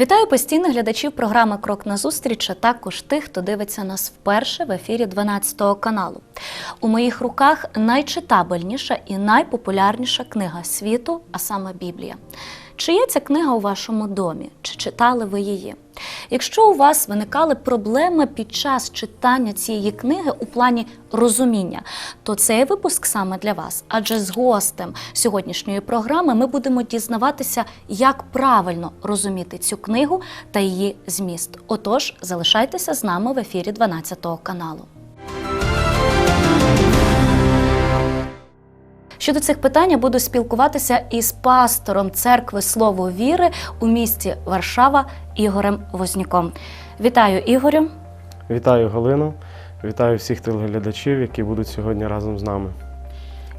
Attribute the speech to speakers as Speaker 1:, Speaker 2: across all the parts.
Speaker 1: Вітаю постійних глядачів програми Крок на зустріч, а також тих, хто дивиться нас вперше в ефірі 12 каналу. У моїх руках найчитабельніша і найпопулярніша книга світу, а саме Біблія. Чи є ця книга у вашому домі? Чи читали ви її? Якщо у вас виникали проблеми під час читання цієї книги у плані розуміння, то цей випуск саме для вас. Адже з гостем сьогоднішньої програми ми будемо дізнаватися, як правильно розуміти цю книгу та її зміст. Отож, залишайтеся з нами в ефірі 12 каналу. Щодо цих питань я буду спілкуватися із пастором церкви Слово Віри у місті Варшава Ігорем Вознюком. Вітаю, Ігорю.
Speaker 2: Вітаю Галину, вітаю всіх телеглядачів, які будуть сьогодні разом з нами.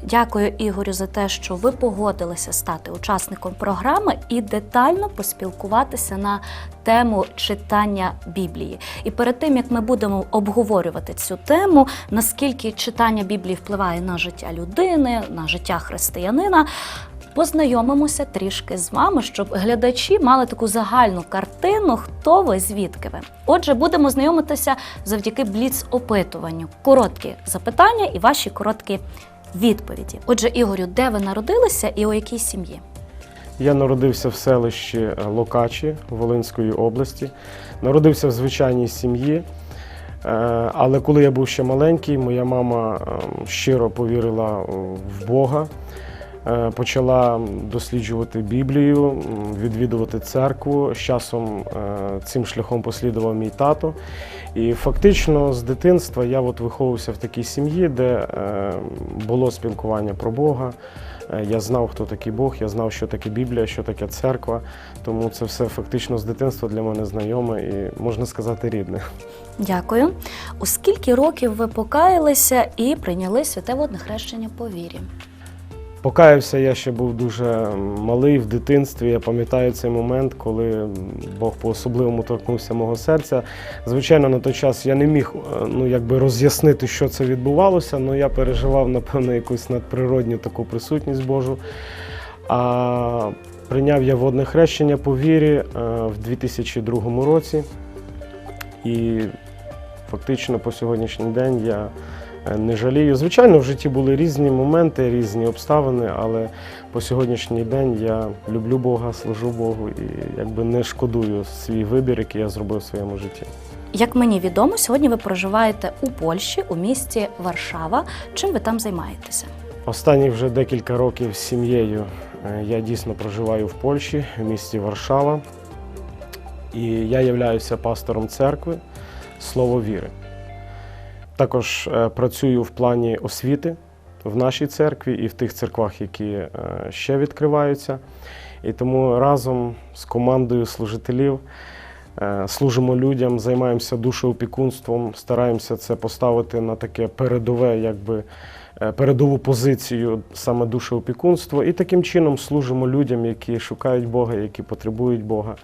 Speaker 1: Дякую, Ігорю, за те, що ви погодилися стати учасником програми і детально поспілкуватися на тему читання Біблії. І перед тим як ми будемо обговорювати цю тему, наскільки читання Біблії впливає на життя людини, на життя християнина. Познайомимося трішки з вами, щоб глядачі мали таку загальну картину, хто ви, звідки ви. Отже, будемо знайомитися завдяки бліц-опитуванню. Короткі запитання і ваші короткі відповіді. Отже, Ігорю, де ви народилися і у якій сім'ї?
Speaker 2: Я народився в селищі Локачі Волинської області. Народився в звичайній сім'ї. Е, Але коли я був ще маленький, моя мама е, щиро повірила в Бога, е, почала досліджувати Біблію, відвідувати церкву. З часом е, цим шляхом послідував мій тато. І фактично з дитинства я от виховувався в такій сім'ї, де е, було спілкування про Бога. Е, Я знав, хто такий Бог, я знав, що таке Біблія, що таке церква. Тому це все фактично з дитинства для мене знайоме і можна сказати рідне.
Speaker 1: Дякую. У скільки років ви покаялися і прийняли святе водне хрещення по вірі?
Speaker 2: Покаявся, я ще був дуже малий в дитинстві. Я пам'ятаю цей момент, коли Бог по-особливому торкнувся мого серця. Звичайно, на той час я не міг е, ну, якби роз'яснити, що це відбувалося, але я переживав, напевно, якусь надприродню таку присутність Божу. А прийняв я водне хрещення по вірі е, в 2002 році. І фактично по сьогоднішній день я не жалію. Звичайно, в житті були різні моменти, різні обставини, але по сьогоднішній день я люблю Бога, служу Богу і якби не шкодую свій вибір, який я зробив в своєму житті.
Speaker 1: Як мені відомо, сьогодні ви проживаєте у Польщі, у місті Варшава. Чим ви там займаєтеся?
Speaker 2: Останні вже декілька років з сім'єю е, я дійсно проживаю в Польщі, в місті Варшава. І я являюся пастором церкви Слово віри. Також е, працюю в плані освіти в нашій церкві і в тих церквах, які е, ще відкриваються. І тому разом з командою служителів е, служимо людям, займаємося душеопікунством, стараємося це поставити на таке передове, якби передову позицію саме душеопікунство. І таким чином служимо людям, які шукають Бога, які потребують Бога.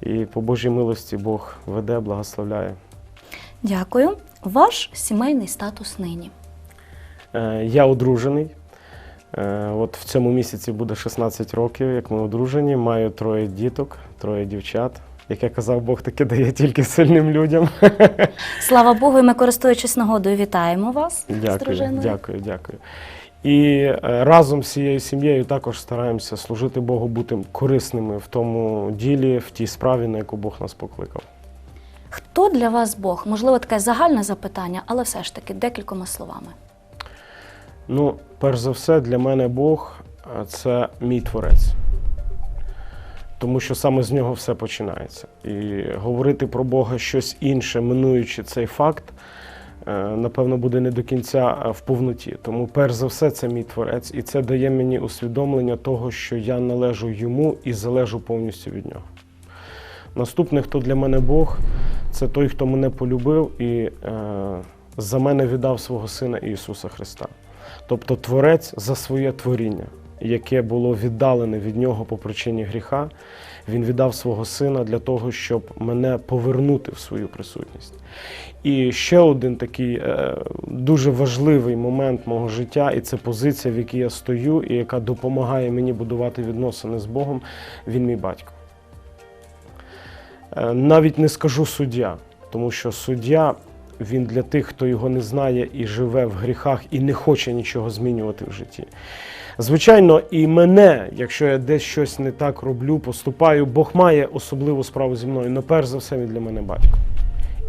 Speaker 2: І по Божій милості Бог веде, благословляє.
Speaker 1: Дякую. Ваш сімейний статус нині.
Speaker 2: Е, Я одружений. Е, От в цьому місяці буде 16 років, як ми одружені. Маю троє діток, троє дівчат. Як я казав, Бог таки дає тільки сильним людям.
Speaker 1: Слава Богу, і ми, користуючись нагодою, вітаємо вас з
Speaker 2: Дякую,
Speaker 1: дружиною.
Speaker 2: дякую, дякую. І е, разом з цією сім'єю також стараємося служити Богу, бути корисними в тому ділі, в тій справі, на яку Бог нас покликав.
Speaker 1: Хто для вас Бог? Можливо, таке загальне запитання, але все ж таки декількома словами.
Speaker 2: Ну, перш за все, для мене Бог це мій творець. Тому що саме з нього все починається. І говорити про Бога щось інше, минуючи цей факт, е, напевно, буде не до кінця в повноті. Тому, перш за все, це мій творець, і це дає мені усвідомлення того, що я належу йому і залежу повністю від нього. Наступне, хто для мене Бог, це той, хто мене полюбив і е, за мене віддав свого Сина Ісуса Христа. Тобто Творець за своє творіння, яке було віддалене від нього по причині гріха, він віддав свого сина для того, щоб мене повернути в свою присутність. І ще один такий е, дуже важливий момент мого життя, і це позиція, в якій я стою, і яка допомагає мені будувати відносини з Богом. Він мій батько. Е, Навіть не скажу суддя, тому що суддя він для тих, хто його не знає і живе в гріхах і не хоче нічого змінювати в житті. Звичайно, і мене, якщо я десь щось не так роблю, поступаю, Бог має особливу справу зі мною. але перш за все він для мене батько.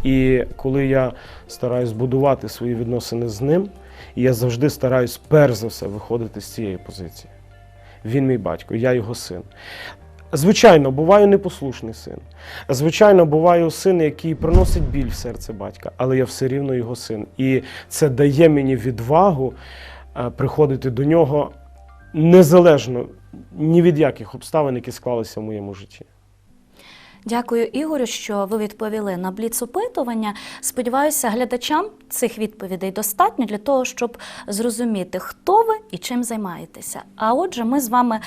Speaker 2: І коли я стараюсь будувати свої відносини з ним, я завжди стараюсь перш за все виходити з цієї позиції. Він мій батько, я його син. Звичайно, буваю непослушний син. Звичайно, буваю син, який приносить біль в серце батька, але я все рівно його син. І це дає мені відвагу е, приходити до нього незалежно ні від яких обставин, які склалися в моєму житті.
Speaker 1: Дякую, Ігорю, що ви відповіли на бліц-опитування. Сподіваюся, глядачам цих відповідей достатньо для того, щоб зрозуміти, хто ви і чим займаєтеся. А отже, ми з вами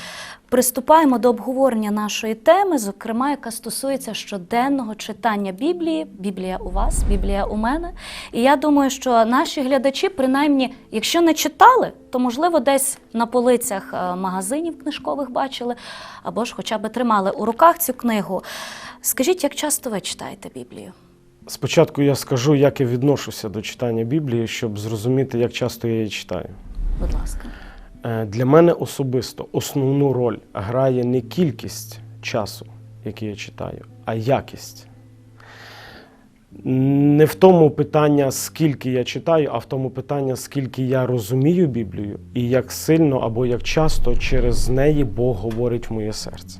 Speaker 1: приступаємо до обговорення нашої теми, зокрема, яка стосується щоденного читання Біблії. Біблія у вас, Біблія у мене. І я думаю, що наші глядачі, принаймні, якщо не читали, то можливо десь на полицях е, магазинів книжкових бачили, або ж хоча б тримали у руках цю книгу. Скажіть, як часто ви читаєте Біблію?
Speaker 2: Спочатку я скажу, як я відношуся до читання Біблії, щоб зрозуміти, як часто я її читаю.
Speaker 1: Будь ласка.
Speaker 2: Е, Для мене особисто основну роль грає не кількість часу, який я читаю, а якість. Не в тому питання, скільки я читаю, а в тому питання, скільки я розумію Біблію і як сильно або як часто через неї Бог говорить в моє серце.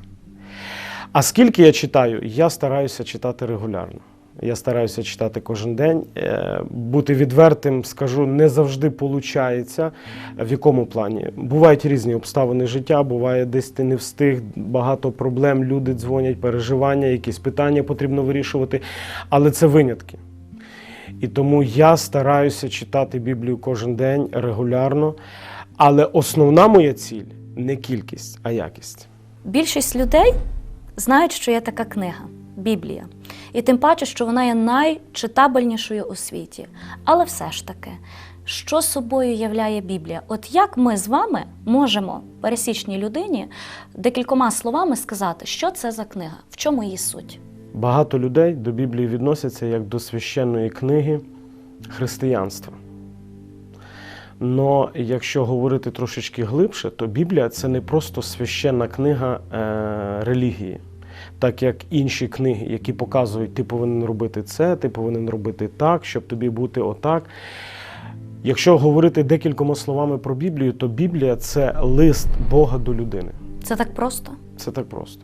Speaker 2: А скільки я читаю, я стараюся читати регулярно. Я стараюся читати кожен день. Е, Бути відвертим, скажу, не завжди виходить. В якому плані? Бувають різні обставини життя, буває десь ти не встиг, багато проблем, люди дзвонять, переживання, якісь питання потрібно вирішувати. Але це винятки. І тому я стараюся читати Біблію кожен день регулярно. Але основна моя ціль не кількість, а якість.
Speaker 1: Більшість людей знають, що є така книга Біблія. І тим паче, що вона є найчитабельнішою у світі. Але все ж таки, що собою являє Біблія? От як ми з вами можемо пересічній людині декількома словами сказати, що це за книга, в чому її суть?
Speaker 2: Багато людей до Біблії відносяться як до священної книги християнства. Но якщо говорити трошечки глибше, то Біблія це не просто священна книга е, релігії, так як інші книги, які показують, ти повинен робити це, ти повинен робити так, щоб тобі бути отак. Якщо говорити декількома словами про Біблію, то Біблія це лист Бога до людини.
Speaker 1: Це так просто?
Speaker 2: Це так просто.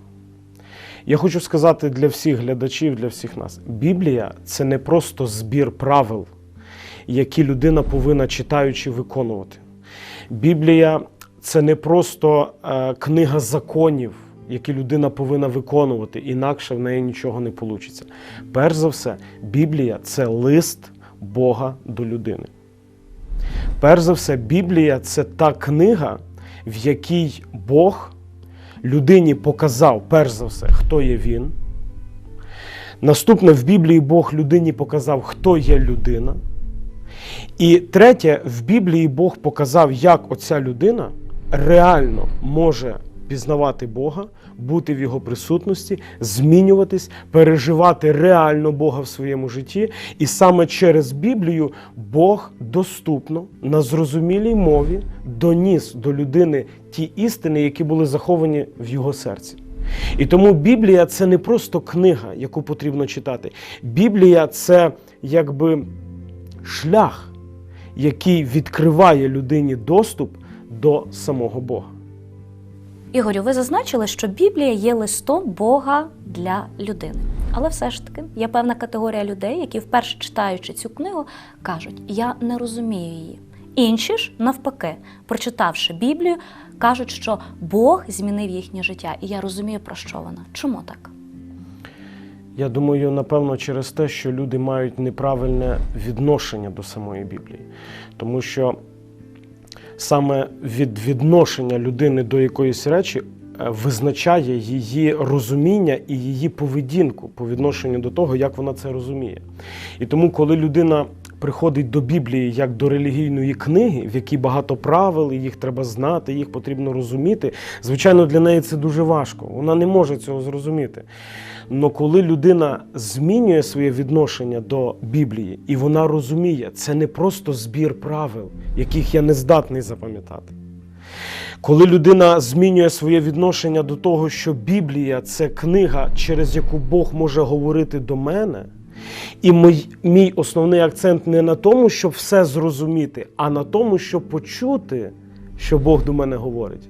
Speaker 2: Я хочу сказати для всіх глядачів, для всіх нас: Біблія це не просто збір правил, які людина повинна читаючи виконувати. Біблія це не просто е, книга законів, які людина повинна виконувати, інакше в неї нічого не вийде. Перш за все, Біблія це лист Бога до людини. Перш за все, Біблія це та книга, в якій Бог людині показав, перш за все, хто є він. Наступне в Біблії Бог людині показав, хто є людина. І третє, в Біблії Бог показав, як оця людина реально може пізнавати Бога, бути в його присутності, змінюватись, переживати реально Бога в своєму житті. І саме через Біблію Бог доступно на зрозумілій мові доніс до людини ті істини, які були заховані в його серці. І тому Біблія це не просто книга, яку потрібно читати. Біблія це якби шлях, який відкриває людині доступ до самого Бога.
Speaker 1: Ігорю, ви зазначили, що Біблія є листом Бога для людини. Але все ж таки є певна категорія людей, які, вперше читаючи цю книгу, кажуть: Я не розумію її. Інші ж, навпаки, прочитавши Біблію, кажуть, що Бог змінив їхнє життя, і я розумію, про що вона. Чому так?
Speaker 2: Я думаю, напевно, через те, що люди мають неправильне відношення до самої Біблії. Тому що саме від відношення людини до якоїсь речі е, визначає її розуміння і її поведінку по відношенню до того, як вона це розуміє. І тому, коли людина приходить до Біблії як до релігійної книги, в якій багато правил, і їх треба знати, їх потрібно розуміти, звичайно, для неї це дуже важко. Вона не може цього зрозуміти. Но коли людина змінює своє відношення до Біблії, і вона розуміє, це не просто збір правил, яких я не здатний запам'ятати. Коли людина змінює своє відношення до того, що Біблія це книга, через яку Бог може говорити до мене, і мій, мій основний акцент не на тому, щоб все зрозуміти, а на тому, щоб почути, що Бог до мене говорить.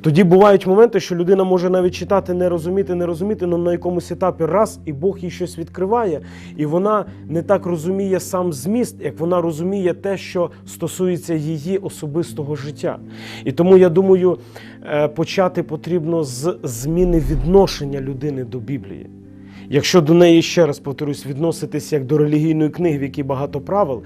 Speaker 2: Тоді бувають моменти, що людина може навіть читати, не розуміти, не розуміти, але на якомусь етапі раз і Бог їй щось відкриває, і вона не так розуміє сам зміст, як вона розуміє те, що стосується її особистого життя. І тому я думаю, е, почати потрібно з зміни відношення людини до Біблії. Якщо до неї ще раз повторюсь, відноситись як до релігійної книги, в якій багато правил,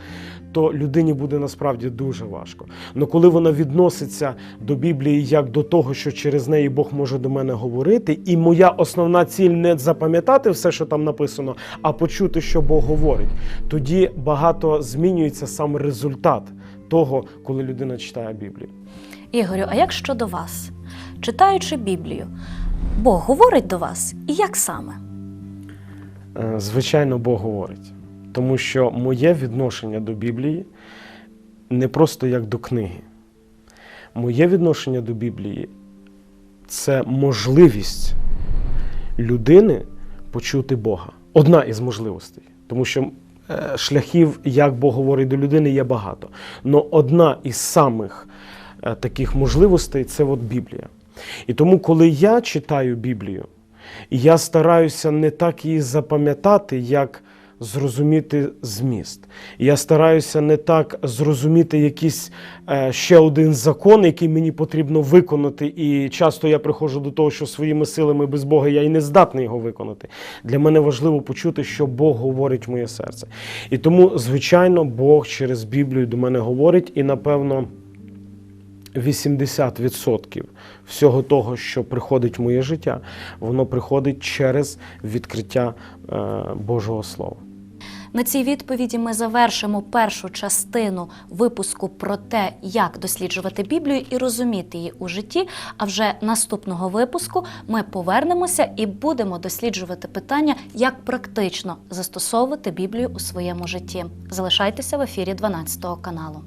Speaker 2: то людині буде насправді дуже важко. Але коли вона відноситься до Біблії як до того, що через неї Бог може до мене говорити, і моя основна ціль не запам'ятати все, що там написано, а почути, що Бог говорить, тоді багато змінюється сам результат того, коли людина читає Біблію.
Speaker 1: Ігорю, а як щодо вас? Читаючи Біблію, Бог говорить до вас і як саме?
Speaker 2: Е, Звичайно, Бог говорить. Тому що моє відношення до Біблії не просто як до книги. Моє відношення до Біблії це можливість людини почути Бога. Одна із можливостей. Тому що е, шляхів, як Бог говорить до людини, є багато. Але одна із самих е, таких можливостей це от Біблія. І тому, коли я читаю Біблію, я стараюся не так її запам'ятати, як зрозуміти зміст. Я стараюся не так зрозуміти якийсь е, ще один закон, який мені потрібно виконати. І часто я приходжу до того, що своїми силами без Бога я і не здатний його виконати. Для мене важливо почути, що Бог говорить в моє серце. І тому, звичайно, Бог через Біблію до мене говорить, і напевно. 80% всього того, що приходить в моє життя, воно приходить через відкриття е, Божого Слова.
Speaker 1: На цій відповіді ми завершимо першу частину випуску про те, як досліджувати Біблію і розуміти її у житті. А вже наступного випуску ми повернемося і будемо досліджувати питання, як практично застосовувати Біблію у своєму житті. Залишайтеся в ефірі 12 каналу.